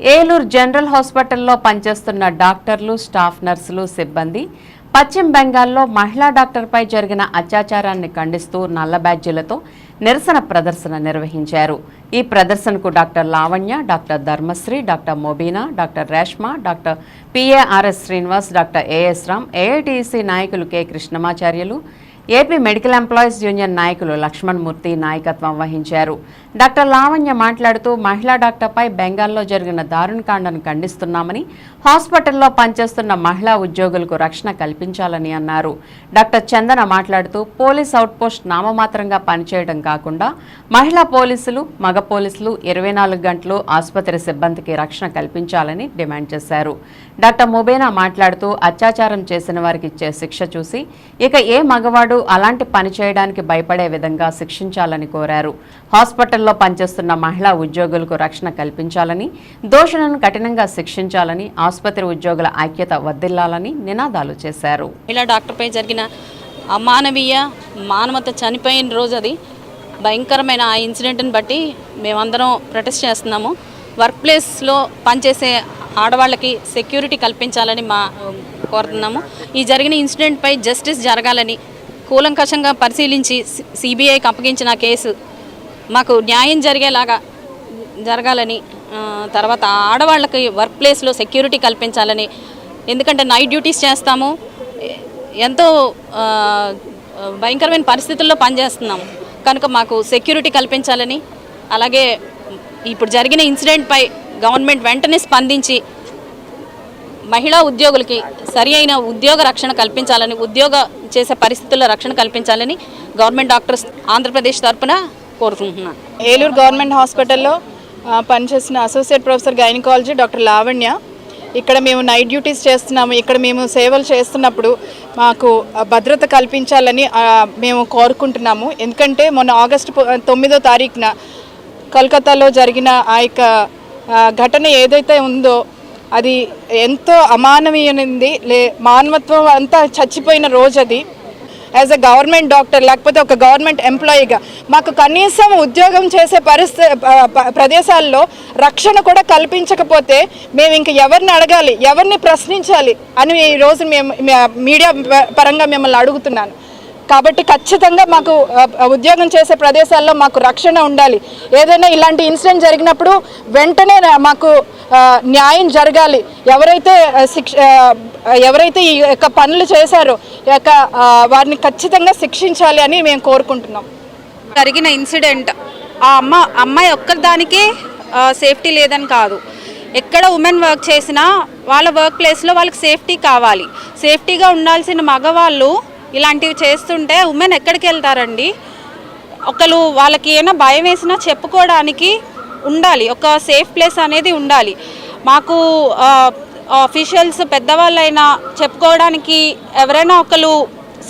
Eluru general హాస్పిటల్లో పనిచేస్తున్న డాక్టర్లు స్టాఫ్ నర్సులు సిబ్బంది పశ్చిమ బెంగాల్లో మహిళా డాక్టర్పై జరిగిన అత్యాచారాన్ని ఖండిస్తూ నల్ల బ్యాడ్జీలతో నిరసన ప్రదర్శన నిర్వహించారు. ఈ ప్రదర్శనకు doctor Lavanya doctor Dharmasri doctor Mobina doctor Reshma doctor PARS Srinivas doctor AS Ram AITUC నాయకులు K Krishnamacharyulu AP medical employees union నాయకులు లక్ష్మణ్ మూర్తి నాయకత్వం వహించారు. డాక్టర్ లావణ్య మాట్లాడుతూ మహిళా డాక్టర్పై బెంగాల్లో జరిగిన దారుణకాండను ఖండిస్తున్నామని హాస్పిటల్లో పనిచేస్తున్న మహిళా ఉద్యోగులకు రక్షణ కల్పించాలని అన్నారు. డాక్టర్ చందన మాట్లాడుతూ పోలీస్ అవుట్పోస్ట్ నామమాత్రంగా పనిచేయడం కాకుండా మహిళా పోలీసులు మగ పోలీసులు ఇరవై నాలుగు గంటలు ఆసుపత్రి సిబ్బందికి రక్షణ కల్పించాలని డిమాండ్ చేశారు. డాక్టర్ ముబేనా మాట్లాడుతూ అత్యాచారం చేసిన వారికి ఇచ్చే శిక్ష చూసి ఇక ఏ మగవాడు అలాంటి పని చేయడానికి భయపడే విధంగా శిక్షించాలని కోరారు. హాస్పిటల్లో పనిచేస్తున్న మహిళా ఉద్యోగులకు రక్షణ కల్పించాలని దోషులను కఠినంగా శిక్షించాలని ఆసుపత్రి ఉద్యోగుల ఐక్యత వదిల్లాలని నినాదాలు చేశారు. ఇలా డాక్టర్పై జరిగిన అమానవీయ మానవత చనిపోయిన రోజు అది. భయంకరమైన ఆ ఇన్సిడెంట్ని బట్టి మేమందరం ప్రొటెస్ట్ చేస్తున్నాము. వర్క్ ప్లేస్లో పనిచేసే ఆడవాళ్ళకి సెక్యూరిటీ కల్పించాలని మా కోరుతున్నాము. ఈ జరిగిన ఇన్సిడెంట్పై జస్టిస్ జరగాలని కూలంకషంగా పరిశీలించి సిబిఐకి అప్పగించిన కేసు మాకు న్యాయం జరిగేలాగా జరగాలని తర్వాత ఆడవాళ్ళకి వర్క్ ప్లేస్లో సెక్యూరిటీ కల్పించాలని ఎందుకంటే నైట్ డ్యూటీస్ చేస్తాము. ఎంతో భయంకరమైన పరిస్థితుల్లో పనిచేస్తున్నాము. కనుక మాకు సెక్యూరిటీ కల్పించాలని అలాగే ఇప్పుడు జరిగిన ఇన్సిడెంట్పై గవర్నమెంట్ వెంటనే స్పందించి మహిళా ఉద్యోగులకి సరి అయిన ఉద్యోగ రక్షణ కల్పించాలని ఉద్యోగ చేసే పరిస్థితుల్లో రక్షణ కల్పించాలని గవర్నమెంట్ డాక్టర్స్ ఆంధ్రప్రదేశ్ తరఫున కోరుకుంటున్నాను ఏలూరు గవర్నమెంట్ హాస్పిటల్లో పనిచేసిన associate professor gynaecology doctor Lavanya. ఇక్కడ మేము నైట్ డ్యూటీస్ చేస్తున్నాము ఇక్కడ మేము సేవలు చేస్తున్నప్పుడు మాకు భద్రత కల్పించాలని మేము కోరుకుంటున్నాము. ఎందుకంటే మొన్న ఆగస్టు తొమ్మిదో తారీఖున కలకత్తాలో జరిగిన ఆ యొక్క ఆ, ఘటన ఏదైతే ఉందో అది ఎంతో అమానవీయనింది లే మానవత్వం అంతా చచ్చిపోయిన రోజు అది యాజ్ అ గవర్నమెంట్ డాక్టర్ లేకపోతే ఒక గవర్నమెంట్ ఎంప్లాయీగా మాకు కనీసం ఉద్యోగం చేసే పరిస్థితి ప్రదేశాల్లో రక్షణ కూడా కల్పించకపోతే మేము ఇంక ఎవరిని అడగాలి ఎవరిని ప్రశ్నించాలి అని ఈరోజు మేము మీడియా పరంగా మిమ్మల్ని అడుగుతున్నాను. కాబట్టి ఖచ్చితంగా మాకు ఉద్యోగం చేసే ప్రదేశాల్లో మాకు రక్షణ ఉండాలి. ఏదైనా ఇలాంటి ఇన్సిడెంట్ జరిగినప్పుడు వెంటనే మాకు న్యాయం జరగాలి. ఎవరైతే శిక్ష ఎవరైతే ఈ యొక్క పనులు చేశారో ఈ యొక్క వారిని ఖచ్చితంగా శిక్షించాలి అని మేము కోరుకుంటున్నాం. జరిగిన ఇన్సిడెంట్ ఆ అమ్మ అమ్మాయి ఒక్కదానికే సేఫ్టీ లేదని కాదు. ఎక్కడ ఉమెన్ వర్క్ చేసినా వాళ్ళ వర్క్ ప్లేస్లో వాళ్ళకి సేఫ్టీ కావాలి. సేఫ్టీగా ఉండాల్సిన మగవాళ్ళు ఇలాంటివి చేస్తుంటే ఉమెన్ ఎక్కడికి వెళ్తారండి? ఒకరు వాళ్ళకి ఏమైనా భయం వేసినా చెప్పుకోవడానికి ఉండాలి. ఒక సేఫ్ ప్లేస్ అనేది ఉండాలి. మాకు ఆఫీషియల్స్ పెద్దవాళ్ళైనా చెప్పుకోవడానికి ఎవరైనా ఒకరు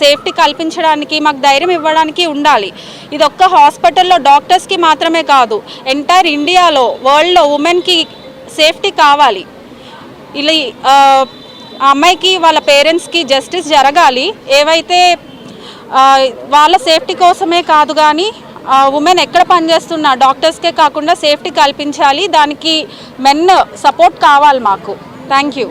సేఫ్టీ కల్పించడానికి మాకు ధైర్యం ఇవ్వడానికి ఉండాలి. ఇది ఒక్క హాస్పిటల్లో డాక్టర్స్కి మాత్రమే కాదు ఎంటైర్ ఇండియాలో వరల్డ్లో ఉమెన్కి సేఫ్టీ కావాలి. ఇలా ఆ, అమ్మాయికి వాళ్ళ పేరెంట్స్కి జస్టిస్ జరగాలి. ఏవైతే వాళ్ళ సేఫ్టీ కోసమే కాదు కానీ ఉమెన్ ఎక్కడ పనిచేస్తున్నా? డాక్టర్స్కే కాకుండా సేఫ్టీ కల్పించాలి. దానికి మెన్ సపోర్ట్ కావాలి మాకు. Thank you